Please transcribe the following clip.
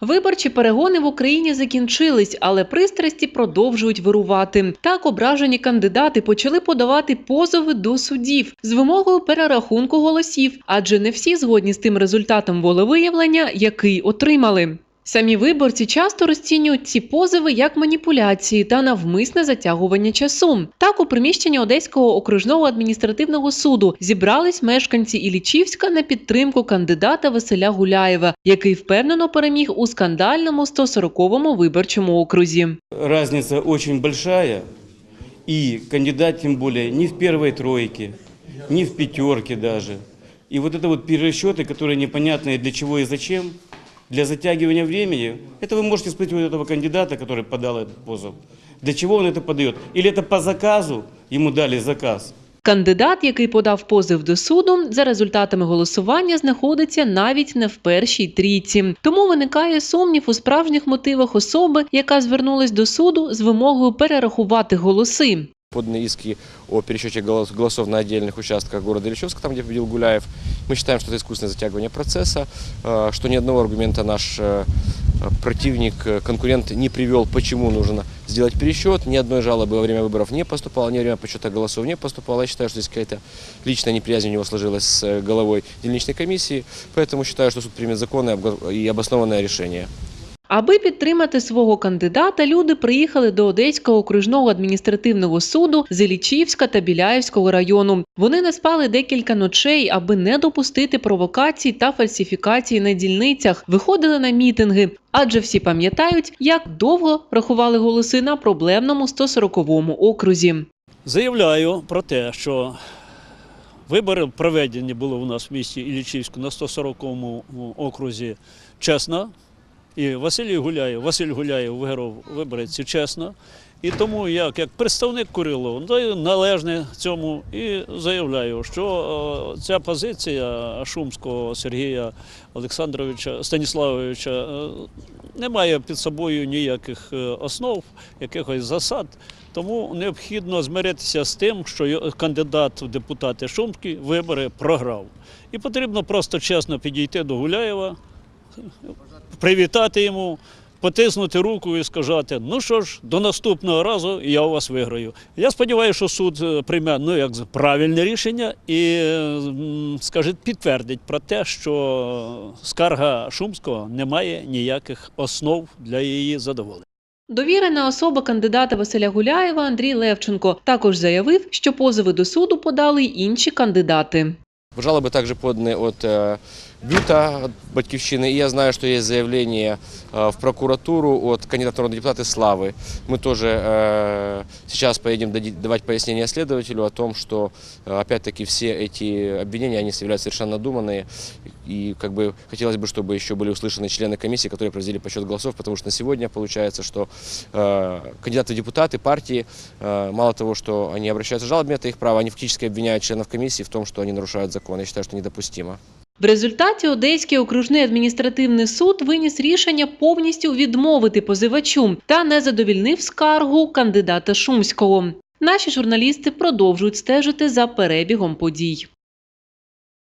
Виборчі перегони в Україні закінчились, але пристрасті продовжують вирувати. Так ображені кандидати почали подавати позови до судів з вимогою перерахунку голосів, адже не всі згодні з тим результатом волевиявлення, який отримали. Самі виборці часто розцінюють ці позови як маніпуляції та навмисне затягування часу. Так, у приміщенні Одеського окружного адміністративного суду зібрались мешканці Ілічівська на підтримку кандидата Василя Гуляєва, який впевнено переміг у скандальному 140-му виборчому окрузі. Разница очень большая, и кандидат тем более не в первой тройке, не в пятерке даже. И вот это вот перерасчеты, которые непонятные для чего и зачем, для затягивания времени, это вы можете спросить у этого кандидата, который подал этот позов. Для чего он это подает? Или это по заказу, ему дали заказ. Кандидат, який подав позов до суду, за результатами голосування знаходиться навіть не в першій трійці. Тому виникає сумнів у справжніх мотивах особи, яка звернулась до суду з вимогою перерахувати голоси. Поданы иски о пересчете голос- голосов на отдельных участках города Ильичевска, там, где победил Гуляев. Мы считаем, что это искусственное затягивание процесса, э, что ни одного аргумента наш э, противник, э, конкурент не привел, почему нужно сделать пересчет. Ни одной жалобы во время выборов не поступало, ни во время подсчета голосов не поступало. Я считаю, что здесь какая-то личная неприязнь у него сложилась с головой дельничной комиссии, поэтому считаю, что суд примет законное и обоснованное решение. Аби підтримати свого кандидата, люди приїхали до Одеського окружного адміністративного суду з Ілічівська та Біляївського району. Вони не спали декілька ночей, аби не допустити провокацій та фальсифікацій на дільницях. Виходили на мітинги, адже всі пам'ятають, як довго рахували голоси на проблемному 140-му окрузі. Заявляю про те, що вибори проведені були у нас в місті Іллічівську на 140-му окрузі чесно. І Василій Гуляєв, Василь Гуляєв виграв виборець чесно. І тому я, як представник Курилова, даю належне цьому і заявляю, що е, ця позиція Шумського Сергія Олександровича Станіславовича е, не має під собою ніяких е, основ, якихось засад. Тому необхідно змиритися з тим, що кандидат в депутати Шумський вибори програв. І потрібно просто чесно підійти до Гуляєва, привітати йому, потиснути руку і сказати: ну що ж, до наступного разу я у вас виграю. Я сподіваюся, що суд е, прийме ну, як правильне рішення і е, м, скаже, підтвердить про те, що скарга Шумського не має ніяких основ для її задоволення. Довірена особа кандидата Василя Гуляєва Андрій Левченко також заявив, що позови до суду подали й інші кандидати. Жалобы также поданы от э, БЮТа, от Батьковщины. И я знаю, что есть заявление в прокуратуру от кандидата в народные депутаты Славы. Мы тоже сейчас поедем давать пояснение следователю о том, что э, опять-таки все эти обвинения, они являются совершенно надуманные. И как бы хотелось бы, чтобы еще были услышаны члены комиссии, которые проводили подсчет голосов, потому что на сегодня получается, что э, кандидаты в депутаты партии, э, мало того, что они обращаются с жалобами, это их право, они фактически обвиняют членов комиссии в том, что они нарушают закон. Я считаю, что недопустимо. В результаті Одеський окружний адміністративний суд виніс рішення повністю відмовити позивачу та не задовільнив скаргу кандидата Шумського. Наші журналісти продовжують стежити за перебігом подій.